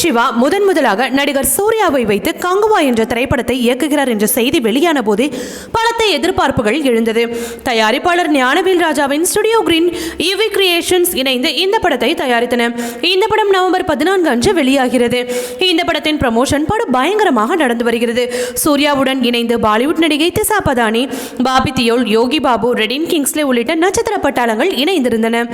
சிவா முதன் முதலாக நடிகர் சூர்யாவை வைத்து கங்குவா என்ற திரைப்படத்தை இயக்குகிறார் என்ற செய்தி வெளியான போது பலத்த எதிர்பார்ப்புகள் எழுந்தது. தயாரிப்பாளர் ஞானவேல் ராஜாவின் ஸ்டுடியோ கிரீன் யுவி கிரியேஷன்ஸ் இணைந்து இந்த படத்தை தயாரித்தன. இந்த படம் நவம்பர் பதினான்கு அன்று வெளியாகிறது. இந்த படத்தின் ப்ரமோஷன் படு பயங்கரமாக நடந்து வருகிறது. சூர்யாவுடன் இணைந்து பாலிவுட் நடிகை திசா பதானி பாபி தியோல் யோகி பாபு ரெடின் கிங்ஸ்லே உள்ளிட்ட நட்சத்திர பட்டாளங்கள் இணைந்திருந்தன.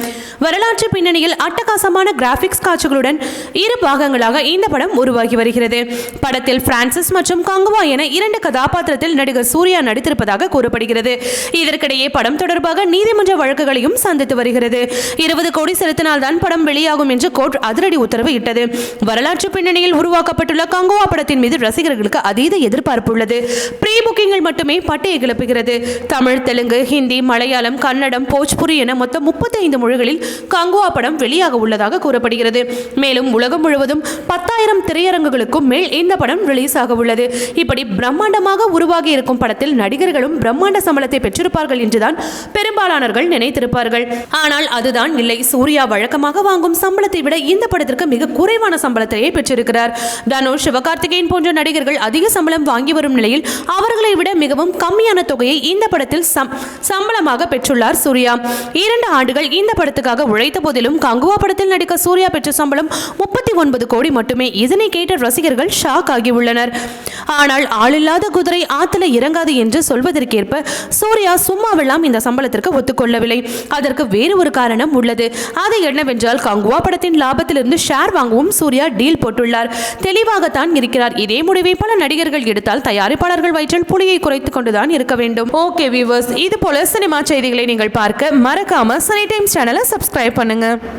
வரலாற்று பின்னணியில் அட்டகாசமான கிராபிக்ஸ் காட்சிகளுடன் இரு பாகங்களாக இந்த படம் உருவாகி வருகிறது. படத்தில் பிரான்சிஸ் மற்றும் கங்குவா என இரண்டு கதாபாத்திரத்தில் நடிகர் சூர்யா நடித்திருப்பதாக கூறப்படுகிறது. இதற்கிடையே படம் தொடர்பாக நீதிமன்ற வழக்குகளையும் சந்தித்து வருகிறது. இருபது கோடி செலுத்தினால்தான் படம் வெளியாகும் என்று கோர்ட் அதிரடி உத்தரவு இட்டது. வரலாற்று பின்னணியில் உருவாக்கப்பட்டுள்ள கங்குவா படத்தின் மீது ரசிகர்களுக்கு அதீத எதிர்பார்ப்பு உள்ளது. ப்ரீ புக்கிங்கில் மட்டுமே பட்டையை கிளப்புகிறது. தமிழ் தெலுங்கு ஹிந்தி மலையாளம் கன்னடம் போஜ்புரி என மொத்தம் முப்பத்தைந்து மொழிகளில் கங்குவா படம் வெளியாக உள்ளதாக கூறப்படுகிறது. மேலும் உலகம் முழுவதும் பத்தாயிரம் திரையரங்குகளுக்கும் மேல் இந்த படம் ரிலீஸ் ஆக உள்ளது இப்படி பிரம்மாண்டமாக உருவாகி இருக்கும் படத்தில் நடிகர்களும் பிரம்மாண்ட சம்பளத்தை பெற்றிருப்பார்கள் என்றுதான் பெரும்பாலானவர்கள் நினைத்திருப்பார்கள். ஆனால் அதுதான் இல்லை. சூர்யா வழக்கமாக வாங்கும் சம்பளத்தை விட இந்த படத்திற்கு மிக குறைவான சம்பளத்தையே பெற்றிருக்கிறார். தனுஷ் சிவகார்த்திகேயன் போன்ற நடிகர்கள் அதிக சம்பளம் வாங்கி வரும் நிலையில் அவர்களை விட மிகவும் கம்மியான தொகையை இந்த படத்தில் சம்- சம்பளமாக பெற்றுள்ளார் சூர்யா. இரண்டு ஆண்டுகள் இந்த படத்துக்காக உழைத்த போதிலும் கங்குவா படத்தில் நடிக்க சூர்யா பெற்ற சம்பளம் முப்பத்தி ஒன்பது கோடி மட்டுமே இதனை கேட்ட ரசிகர்கள் ஷாக் ஆகியுள்ளனர். ஆனால் ஆளில்லாத குதிரை ஆத்துல இறங்காது என்று சொல்வதற்கேற்ப சூர்யா சும்மாவெல்லாம் இந்த சம்பளத்திற்கு ஒத்துக்கொள்ளவில்லை. அதற்கு வேறு ஒரு காரணம் உள்ளது. அது என்னவென்றால் கங்குவா படத்தின் லாபத்திலிருந்து ஷேர் வாங்கவும் சூர்யா டீல் போட்டுள்ளார். தெளிவாகத்தான் இருக்கிறார். இதே முடிவை பல நடிகர்கள் எடுத்தால் தயாரிப்பாளர்கள் வயிற்றில் புலியை குறைத்துக் கொண்டுதான் இருக்க வேண்டும். ஓகே வியூவர்ஸ் இது போல சினிமா செய்திகளை நீங்கள் பார்க்க மறக்காம சனி டைம்ஸ் சேனலை சப்ஸ்கிரைப் பண்ணுங்க.